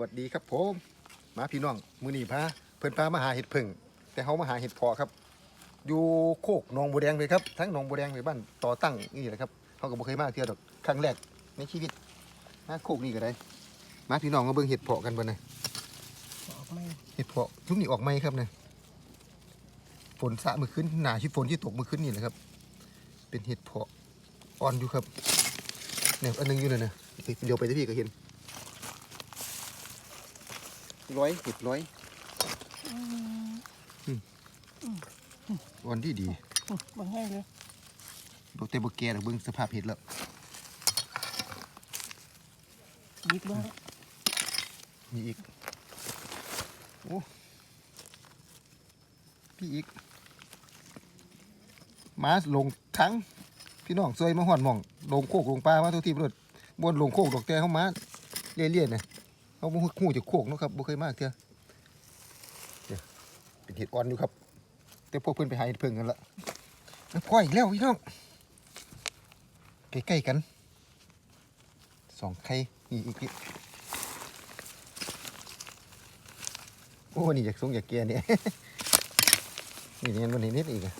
วัสดีครับผมมาพี่น้องมือนีพาเพิ่นพามาหาเห็ดผึ่งแต่เขามาหาเห็ดเพอครับ อยู่โคกหนองบัวแดงเลยครับทั้งหนองบัวแดงเลยบ้านต่อตั้งนี่แหละครับเขาก็บ่เคยมาเที่ยวดอกครั้งแรกในชีวิตมาโคกนี่ก็ได้ มาพี่น้องมาเบิ่งเห็ดเพาะกันบ่นะออกไม่เห็ดเพาะทุกนี้ออกไหมครับเนี่ยฝนสะมือขึ้นหนาที่ฝนที่ตกมือขึ้นนี่แหละครับ เป็นเห็ดเพาะอ่อนอยู่ครับเนี่ยอันหนึงอยู่เลยนะเดี๋ยวไปที่พี่ก็เห็น ร้อยเห็ดร้อยอ่อนที่ดีบางแห้งเลยดอกเตบแกดอกเบิ้งสภาพเห็ดแล้วยิบลงมีอีก โอ้ พี่อีก มาลงทั้ง พี่น้องซวยมาหอนหมอง ลงโคกลงปลามาทุกทีรถบนลงโคกดอกแต่เขามาเลี่ยๆเนี่ย เขาบ่ฮู้จะโคกเนาะครับบ่เคยมากเท่าเดี๋ยวเป็นเห็ดอ่อนอยู่ครับ แต่พวกเพิ่นไปหาเห็ดเพิ่งกันละแล้วพ่ออีกแล้วพี่น้องใกล้ๆกันสองไข่นี่อีกนิดโอ้นี่อยากสูงอยากแก่เนี่ยนี่เงินวันนี้นิดอีกอะ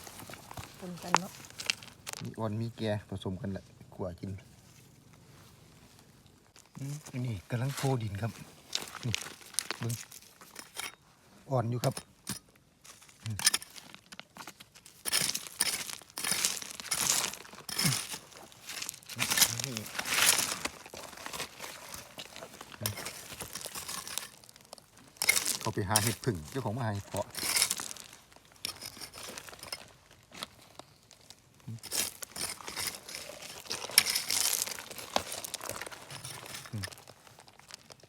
ปนกันเนาะมีอ่อนมีแก่ผสมกันแหละกว่ากินอืมอั นนี้กำลังโพดินครับนี่บึงอ่อนอยู่ครับเขาไปหาเห็ดผึ่งเจ้าของมาหาเห็ดเพาะ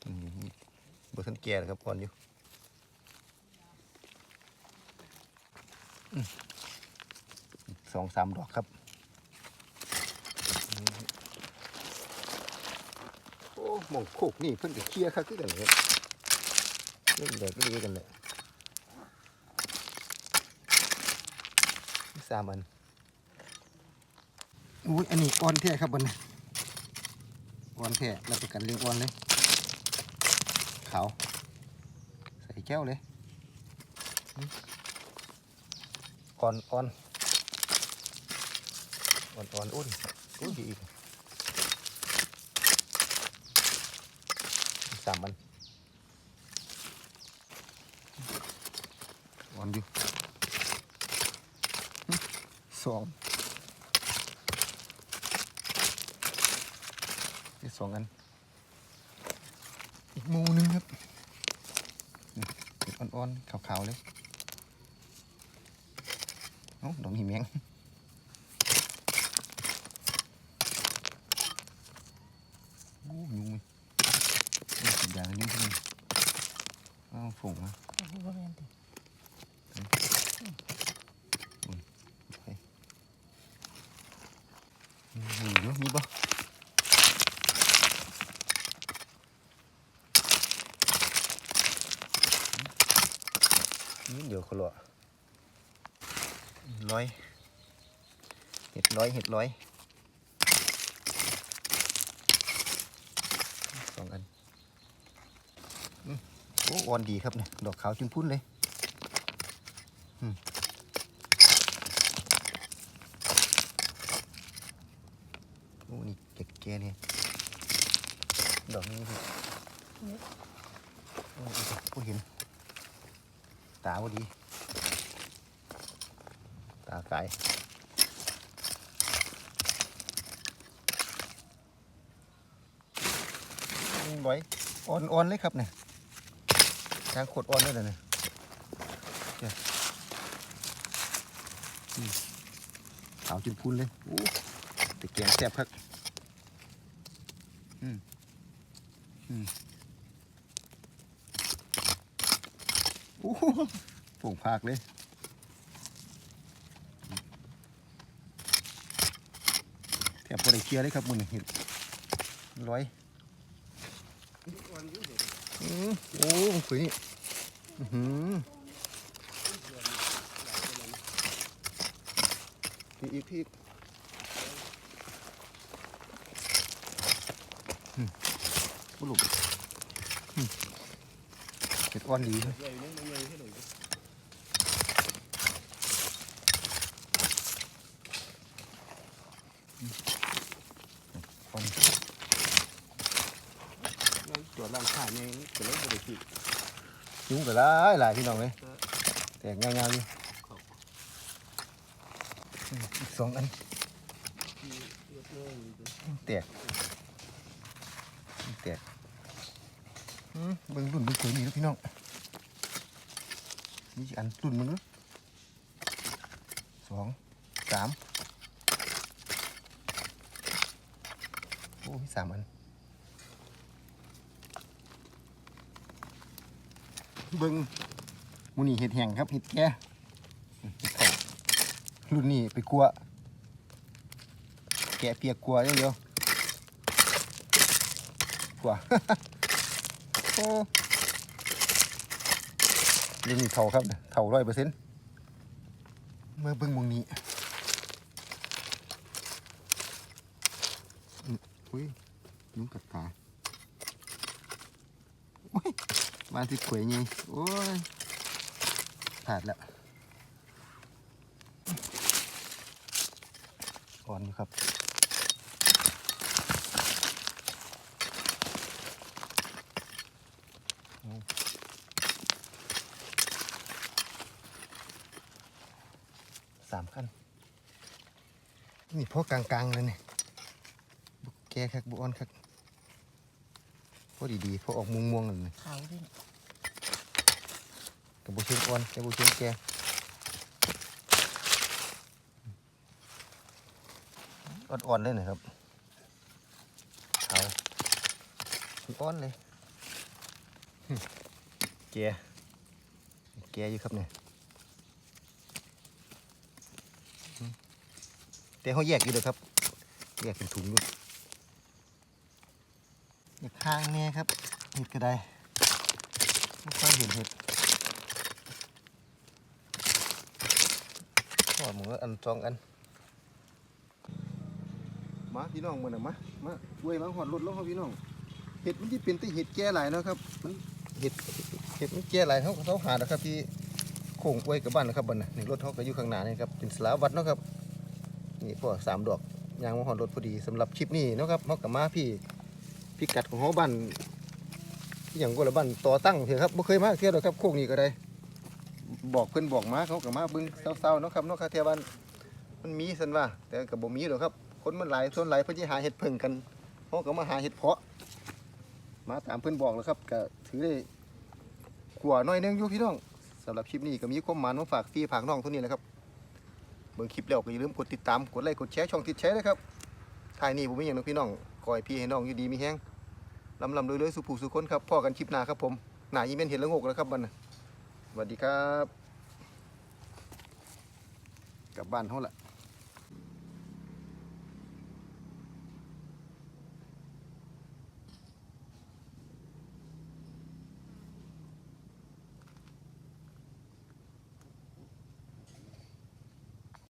อืม บทันแก่เลยครับอ่อนอยู่สองสามดอกครับ โอ้หมองโคกนี่เพิ่นก็เคลียร์ครับคือกันเลยเล่นแดดก็ดีกันเลยมีสามอันอุ้ยอันนี้อ่อนแท้ครับบนนี้อ่อนแท้รับประกันเรื่องอ่อนเลย ขาว ใส่แก้วเลยอ่อนอ่อนอ่อนอ่อนอุ่นอุ่นดีอีกสามอันอ่อนอยู่สองนี่สองอัน อีกมูนึงครับนี่เป็นอ่อนๆขาวๆเลยโอ้ดอกหิมแมงโอ้ยุงเลยสีดางนี่ที่นี่อ้าวฝงมาเอาหัวแม่นติ ไปมีอยู่มีปะ นี่เดียวเขาหลอร้อยเห็ดร้อยเห็ดร้อยสองอันอืมโอ้อ่อนดีครับเนี่ยดอกขาวจิ้มพุ่นเลยอืมโอ้นี่เก็บแกเนี่ยดอกนี้พี่โอ้ยผู้เห็น ตาพอดี ตาไกลร้อยอ่อนอ่อนเลยครับเนี่ยทางขดอ่อนเลยนะเนี่ยเจ้าอืมขาวจนพุนเลยโอ้ต่แกงแซ่บครับอืมอืม โอ้โหผงพากเลยแถบพอได้เคลียร์เลยครับมึงเห็นร้อยอโอ้ขุยนี่หือพี่อีกพี่บุลุก อืมเห็ดอ่อนดีเลยใหญ่นึงมันใหญ่ให้หน่อยดิอ่อนนั่นตัวร่างขาเนี่ยตัวเล็กตัวเล็กที่ยุงก็หลายหลายพี่น้องเลยแตกยาวๆอยู่สองอันเลือดเนื้ออยู่ดิแตกแตก เบิ่งรุ่นเบิ่งสวยนี่แล้วพี่น้องนี่อันรุ่นมันสองสามโอ้ยสามอันเบิ่งมูนี่เห็ดแห้งครับเห็ดแก่อืมเห็ดเผารุ่นนี้ไปกลัว แกะเปียกกลัวย่างเดียวกลัว โอ้เรื่องนี้เท่าครับเท่าร้อยเปอร์เซ็นต์เมื่อเบิ่งมงนี้อุ้ยนุ่งกัดขาโอ้ยมาที่ขวยไงโอ้ยผ่านแล้วอ่อนอยู่ครับ สามขั้น นี่พอกลางๆเลยเนี่ยบุกแกคักบุอ่อนคักพอดีๆพอออกม่วงๆเลยขาวด้วยกับบุเชียงอ่อนกับบุเชียงแกอ่อนๆเลยนะครับเอาอ่อนเลยหึแกแกอยู่ครับเนี่ย แต่เขาแยกอยู่เลยครับ แยกเป็นถุงอยู่อยากข้างแน่ครับเห็ดก็ได้ไม่ค่อยเห็นเห็ดทอดหมูอันสองอันมาพี่น้องมือน่ะมามาช่วยมาหอดรถแล้วครับพี่น้องเห็ดมันที่เป็นต่เห็ดแก่หลายนะครับมันเห็ดเห็ดมันแก่หลายเขาเขาหาแล้วครับที่โค้งไว้กับบ้านนะครับบ้านน่ะนี่รถเขาก็อยู่ข้างหน้านี่ครับเป็นสลาวัดเนาะครับ นี่พอสามดอกยางมาหอนรถพอดีสำหรับคลิปนี้นะครับเฮากับมาพี่พิกัดของเฮาบ้านที่อย่างก็ละบ้านต่อตั้งเถอะครับบ่เคยมาเที่ยวดอกครับโคกนี้ก็ได้บอกเพิ่อนบอกมาเขาก็มาเบิ่งเศร้าๆเนาะครับเนาะค่ะเทียวบ้านมันมีซั่นว่า แต่ก็บ่มีหรอกครับ คนมันหลายส่วนหลายเพิ่นสิหาเห็ดเพิ่งกันเฮาก็มาหาเห็ดเพาะ มาตามเพิ่อนบอกแล้วครับก็ถือได้ขวน้อยนึงอยู่พี่น้องสำหรับคลิปนี้ก็มีความหมายมาฝากพี่ฝากน้องเท่านี้แหละครับ เบิ่งคลิปแล้วก็อย่าลืมกดติดตามกดไลค์กดแชร์ช่องติดแชร์นะครับท้ายนี้ผมมีอย่างหนึงพี่น้องคอยพี่ให้น้องอยู่ดีมีแห้งลำลำรวยๆสุผู้สุคนครับพ่อกันคลิปหน้าครับผมหน้าอีเมนเห็นแล้วงกแล้วครับบันสวัสดีครับ กลับบ้านเท่าละ